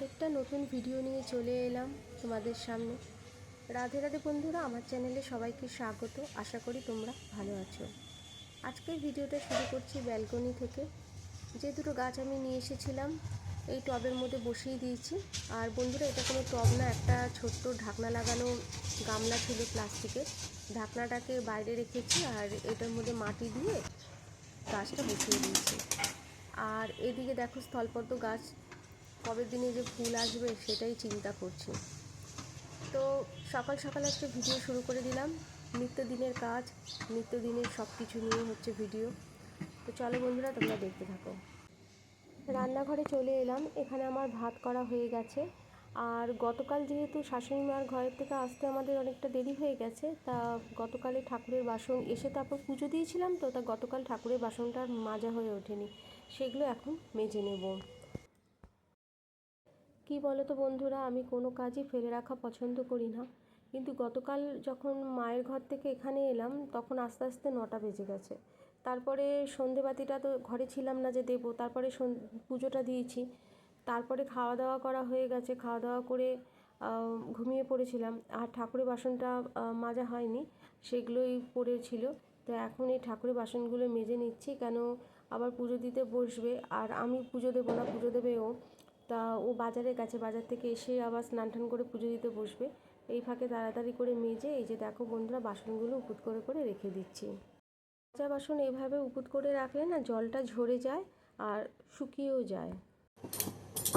আরেকটা নতুন ভিডিও নিয়ে চলে এলাম তোমাদের সামনে। রাধে রাধে বন্ধুরা, আমার চ্যানেলে সবাইকে স্বাগত। আশা করি তোমরা ভালো আছো। আজকের ভিডিওটা শুরু করছি ব্যালকনি থেকে। যে দুটো গাছ আমি নিয়ে এসেছিলাম, এই টবের মধ্যে বসিয়ে দিয়েছি। আর বন্ধুরা, এটা কোনো টব না, একটা ছোট্ট ঢাকনা লাগানো গামলা ছিল প্লাস্টিকের। ঢাকনাটাকে বাইরে রেখেছি আর এটার মধ্যে মাটি দিয়ে গাছটা বসিয়ে দিয়েছি। আর এদিকে দেখো স্থলপদ্ম গাছ কবে দিনে যে ফুল আসবে সেটাই চিন্তা করছি। তো সকাল সকাল একটা ভিডিও শুরু করে দিলাম। নিত্যদিনের কাজ নিত্যদিনের সব কিছু নিয়ে হচ্ছে ভিডিও। তো চলো বন্ধুরা, তোমরা দেখতে থাকো। রান্নাঘরে চলে এলাম। এখানে আমার ভাত করা হয়ে গেছে। আর গতকাল যেহেতু শাশুড়ি মার ঘরের থেকে আসতে আমাদের অনেকটা দেরি হয়ে গেছে, তা গতকালে ঠাকুরের বাসন, এসে তারপর পুজো দিয়েছিলাম তো, তা গতকাল ঠাকুরের বাসনটা মাজা হয়ে ওঠেনি। সেগুলো এখন মেজে নেব। কি বলো তো বন্ধুরা, আমি কোনো কাজই ফেলে রাখা পছন্দ করি না। কিন্তু গতকাল যখন মায়ের ঘর থেকে এখানে এলাম, তখন আস্তে আস্তে নটা বেজে গেছে। তারপরে সন্ধেবাতিটা তো ঘরে ছিলাম না যে দেবো, তারপরে পুজোটা দিয়েছি। তারপরে খাওয়া দাওয়া করা হয়ে গেছে। খাওয়া দাওয়া করে ঘুমিয়ে পড়েছিলাম। আর ঠাকুরের বাসনটা মাজা হয়নি, সেগুলোই পড়েছিল তো এখন এই ঠাকুরের বাসনগুলো মেজে নিচ্ছি। কেন আবার পুজো দিতে বসবে? আর আমি পুজো দেবো না, পুজো দেবে ও। তা ও বাজারে গেছে বাজার থেকে এসে আবার স্নান টান করে পুজো দিতে বসবে। এই ফাঁকে তাড়াতাড়ি করে মেজে, এই যে দেখো বন্ধুরা, বাসনগুলো উপুত করে করে রেখে দিচ্ছি। কাঁচা বাসন এভাবে উপুত করে রাখলে না জলটা ঝরে যায় আর শুকিয়েও যায়।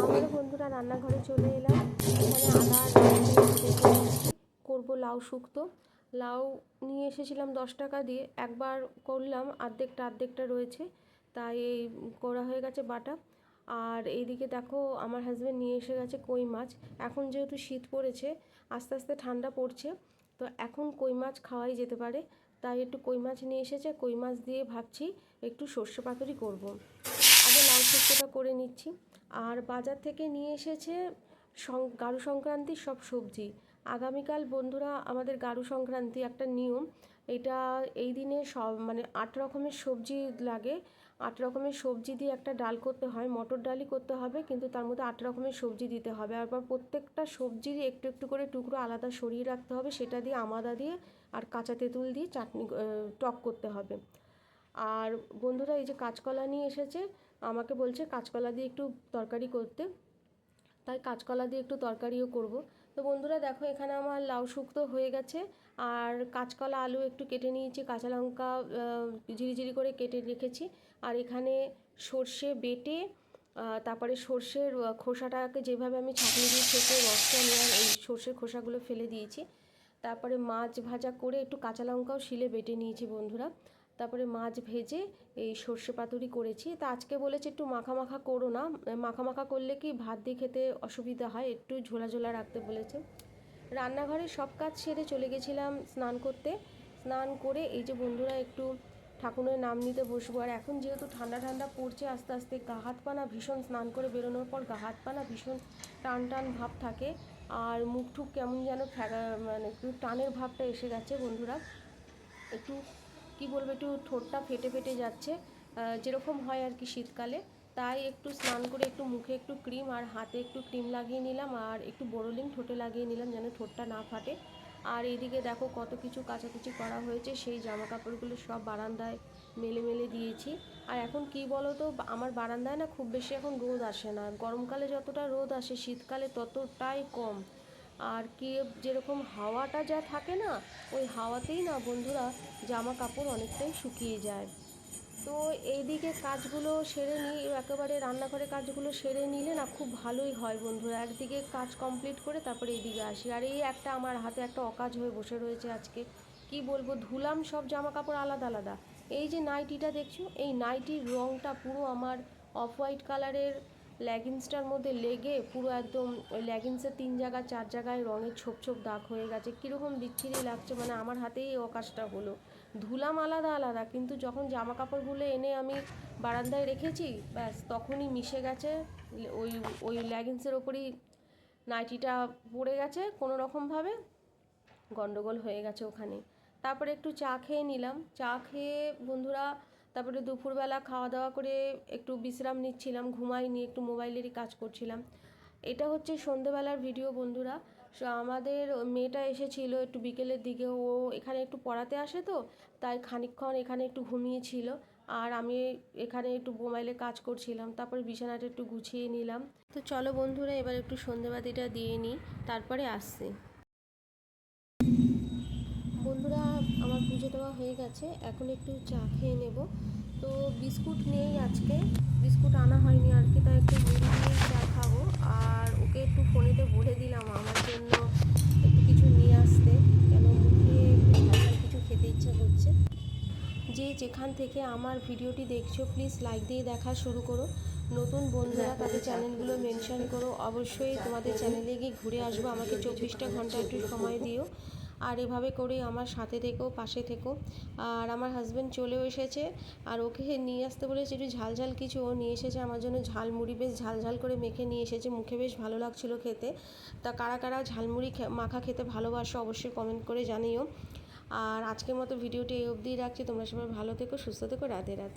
আমারও বন্ধুরা রান্নাঘরে চলে এলাম। এখানে আদা। করব লাউ শুক্তো। লাউ নিয়ে এসেছিলাম দশ টাকা দিয়ে। একবার করলাম, আর্ধেকটা আর্ধেকটা রয়েছে। তাই এই করা হয়ে গেছে বাটা। আর এইদিকে দেখো আমার হাজব্যান্ড নিয়ে এসে গেছে কই মাছ। এখন যেহেতু শীত পড়েছে, আস্তে আস্তে ঠান্ডা পড়ছে, তো এখন কই মাছ খাওয়াই যেতে পারে। তাই একটু কই মাছ নিয়ে এসেছে, কই মাছ দিয়ে ভাবছি একটু সর্ষে পাতুরি করব। আগে লাউ শুক্তোটা করে নিচ্ছি। আর বাজার থেকে নিয়ে এসেছে গারু সংক্রান্তির সব সবজি। আগামীকাল বন্ধুরা আমাদের গারু সংক্রান্তি একটা নিয়ম। এটা এই দিনে সব মানে আট রকমের সবজি লাগে। আট রকমের সবজি দিয়ে একটা ডাল করতে হয়, মটর ডালই করতে হবে, কিন্তু তার মধ্যে আট রকমের সবজি দিতে হবে। আর প্রত্যেকটা সবজির একটু একটু করে টুকরো আলাদা সরিয়ে রাখতে হবে, সেটা দিয়ে আমাদা দিয়ে আর কাঁচা তেঁতুল দিয়ে চাটনি টক করতে হবে। আর বন্ধুরা, এই যে কাঁচকলা নিয়ে এসেছে, আমাকে বলছে কাঁচকলা দিয়ে একটু তরকারি করতে। তাই কাঁচকলা দিয়ে একটু তরকারিও করব। তো বন্ধুরা দেখো, এখানে আমার লাউ শুক্তো হয়ে গেছে। আর কাঁচকলা আলু একটু কেটে নিয়েছি, কাঁচা লঙ্কা ঝিরিঝিরি করে কেটে রেখেছি। আর এখানে সর্ষে বেটে তারপরে সর্ষের খোসাটাকে যেভাবে আমি ছাঁকনি দিয়ে ছেঁকে রসটা নেওয়ার এই সর্ষের খোসাগুলো ফেলে দিয়েছি। তারপরে মাছ ভাজা করে একটু কাঁচা লঙ্কাও শিলে বেটে নিয়েছি বন্ধুরা। তারপরে মাছ ভেজে এই সর্ষে পাতুরি করেছি। তা আজকে বলেছে একটু মাখা মাখা করো না। মাখা মাখা করলে কি ভাত দিয়ে খেতে অসুবিধা হয়? একটু ঝোলা ঝোলা রাখতে বলেছে। রান্নাঘরে সব কাজ সেরে চলে গেছিলাম স্নান করতে। স্নান করে এই যে বন্ধুরা একটু ঠাকুরের নাম নিতে বসবো। আর এখন যেহেতু ঠান্ডা ঠান্ডা পড়ছে আস্তে আস্তে, গা হাত পানা ভীষণ স্নান করে বেরোনোর পর গা হাত পানা ভীষণ টান টান ভাব থাকে। আর মুখ ঠুক কেমন যেন মানে একটু টানের ভাবটা এসে গেছে বন্ধুরা। একটু কি বলব, একটু ঠোঁটটা ফেটে ফেটে যাচ্ছে। যেরকম হয় আর কি শীতকালে। তাই একটু স্নান করে একটু মুখে একটু ক্রিম আর হাতে একটু ক্রিম লাগিয়ে নিলাম আর একটু বোরোলিন ঠোঁটে লাগিয়ে নিলাম যেন ঠোঁটটা না ফাটে। আর এদিকে দেখো কত কিছু কাচাকুচি করা হয়েছে, সেই জামা কাপড়গুলো সব বারান্দায় মেলে মেলে দিয়েছি। আর এখন কি বলো তো আমার বারান্দায় না খুব বেশি এখন রোদ আসে না। গরমকালে যতটা রোদ আসে, শীতকালে ততটাই কম। আর কি যেরকম হাওয়াটা যা থাকে না, ওই হাওয়াতেই না বন্ধুরা জামা কাপড় অনেকটাই শুকিয়ে যায়। তো এইদিকে কাজগুলো সেরে নিই, একেবারে রান্নাঘরে কাজগুলো সেরে নিলে না খুব ভালোই হয় বন্ধুরা। একদিকে কাজ কমপ্লিট করে তারপরে এইদিকে আসি। আর এই একটা আমার হাতে একটা অকাজ হয়ে বসে রয়েছে আজকে। কি বলব, ধুলাম সব জামা কাপড় আলাদা আলাদা। এই যে নাইটিটা দেখছ, এই নাইটির রঙটা পুরো আমার অফ হোয়াইট কালারের লেগিংসটার মধ্যে লেগে পুরো একদম ওই লেগিংসের তিন জায়গা, চার জায়গায় রঙের ছোপ ছোপ দাগ হয়ে গেছে। কীরকম বিচ্ছিরি লাগছে মানে আমার হাতেই এই অকাজটা হলো। ধুলাম আলাদা আলাদা, কিন্তু যখন জামা কাপড়গুলো এনে আমি বারান্দায় রেখেছি, ব্যাস তখনই মিশে গেছে। ওই ওই লেগিংসের ওপরই নাইটিটা পড়ে গেছে কোনো রকমভাবে গন্ডগোল হয়ে গেছে ওখানে। তারপরে একটু চা খেয়ে নিলাম। চা খেয়ে বন্ধুরা তারপরে দুপুরবেলা খাওয়া দাওয়া করে একটু বিশ্রাম নিচ্ছিলাম, ঘুমাই নিয়ে একটু মোবাইলেরই কাজ করছিলাম। এটা হচ্ছে সন্ধেবেলার ভিডিও বন্ধুরা। সো আমাদের মেয়েটা এসেছিল একটু বিকেলের দিকে, ও এখানে একটু পড়াতে আসে তো, তাই খানিকক্ষণ এখানে একটু ঘুমিয়েছিল। আর আমি এখানে একটু মোবাইলে কাজ করছিলাম, তারপরে বিছানাটা একটু গুছিয়ে নিলাম। তো চলো বন্ধুরা, এবার একটু সন্ধেবাতিটা দিয়ে নিই, তারপরে আসছি বন্ধুরা পুজো দেওয়া হয়ে গেছে এখন একটু চা খেয়ে নেব। তো বিস্কুট নেই আজকে বিস্কুট আনা হয়নি আর কি তাই একটু মুড়ি দিয়েই চা খাব। আর ওকে একটু ফোনেতে বলে দিলাম আমার জন্য একটু কিছু নিয়ে আসতে কেন মুখে কিছু খেতে ইচ্ছা করছে। যে যেখান থেকে আমার ভিডিওটি দেখছ প্লিজ লাইক দিয়ে দেখা শুরু করো। নতুন বন্ধুরা তাদের চ্যানেলগুলো মেনশন করো। অবশ্যই তোমাদের চ্যানেলে গিয়ে ঘুরে আসব আমাকে চব্বিশটা ঘণ্টা একটু সময় দিও। আর এভাবে করে আমার সাথে থেকো, পাশে থেকো। আর আমার হাজব্যান্ড চলেও এসেছে। আর ওকে নিয়ে আসতে বলেছে, একটু ঝাল ঝাল কিছু ও নিয়ে এসেছে। আমার জন্য ঝালমুড়ি বেশ ঝাল ঝাল করে মেখে নিয়ে এসেছে। মুখে বেশ ভালো লাগছিল খেতে। তা কারা কারা ঝালমুড়ি মাখা খেতে ভালোবাসো অবশ্যই কমেন্ট করে জানিও। আর আজকের মতো ভিডিওটি এই অবধিই রাখছি। তোমরা সবাই ভালো থেকো, সুস্থ থেকো। রাতে রাধে।